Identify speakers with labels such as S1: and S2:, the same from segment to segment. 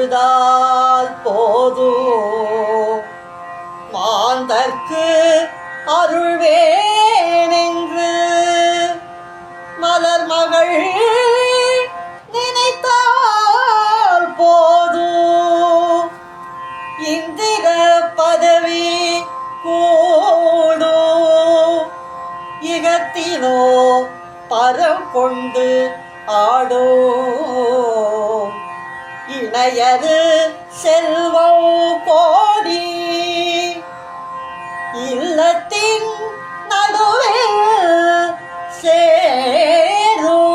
S1: தொழுதால் போதோ. மாந்தர்க்கு அருள்வேனென்று மலர் மகள் நினைத்தால் போதும் இந்திர பதவி கூடோ. இகத்தினோ பரம் கொண்டு ஆடோ. என்னையது செல்வம் கோடி. இல்லத்தின் நடுவே சேரும்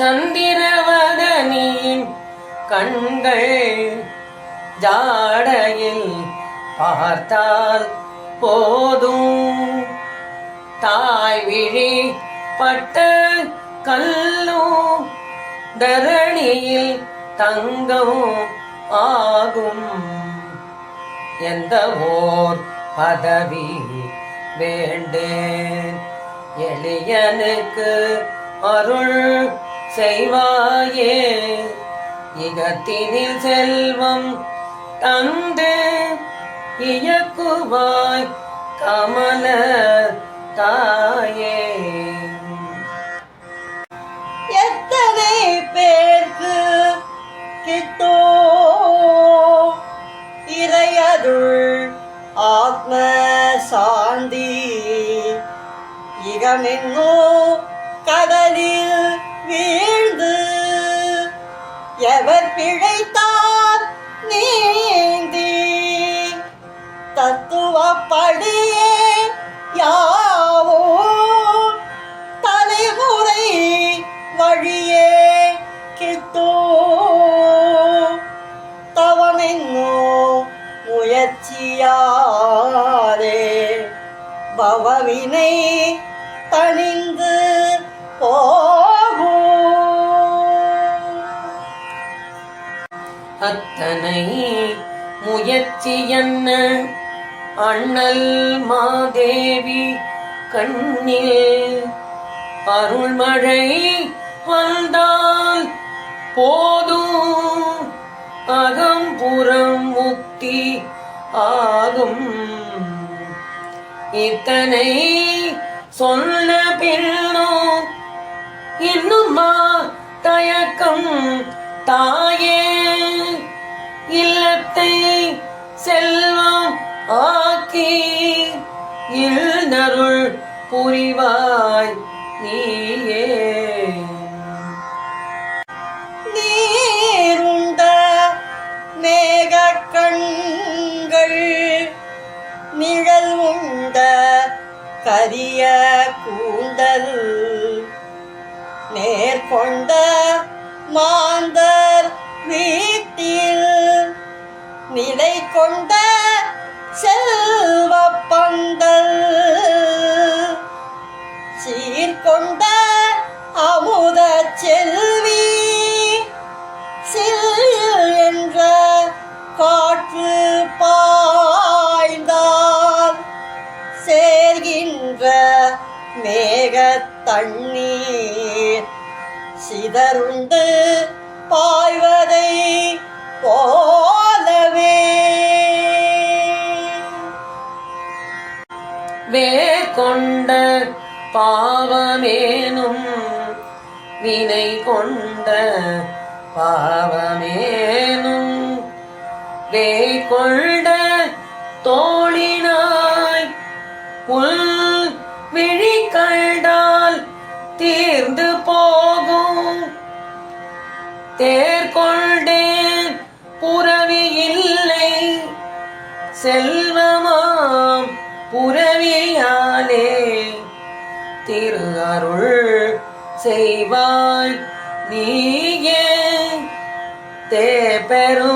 S2: சந்திரவதனின் கண்கள் ஜாடையில் பார்த்தால் போதும். தாய் விழி பட்ட கல்லும் தரணியில் தங்கம் ஆகும். எந்த ஓர் பதவி வேண்டேன்? எளியனுக்கு அருள் செய்வாயே. இகத்தினில் செல்வம் தந்து இயக்குவாய் கமல தாயே.
S1: இகமெங்கோ கடலில் வீழ்ந்து எவர் பிழைத்தார் நீந்தி. தத்துவப்படியே யாவோ தலைமுறை வழியே கித்தோ தவமெங்கோ முயற்சியாரே பவவினை தணிந்து போகும்.
S2: அத்தனை முயற்சி என்ன? அண்ணல் மாதேவி கண்ணில் அருள்மழை வந்தால் போதும். அகம்புறம் முக்தி ஆகும். இத்தனை சொல்ல பின்னோ இன்னுமா தயக்கம் தாயே. இல்லத்தை செல்வம் ஆக்கி இல்நருள் புரிவாய் நீயே.
S1: கரிய கூந்தல். நேர்கொண்ட மாந்தர் வீட்டில். நிலை கொண்ட செல்வ பந்தல். சீர்கொண்ட அமுத செல்வி. சில் தண்ணீர் சிதறுண்டு பாய்வதை போலவே.
S2: வேர்கொண்ட பாவமேனும் வினை கொண்ட பாவமேனும் வேய்கொண்ட தோ தீர்ந்து போகும். தேர்கொண்டேன் புறவி இல்லை. செல்வமாம் புறவியாலே திரு அருள் செய்வாய் நீயே. தேபெரும் கமல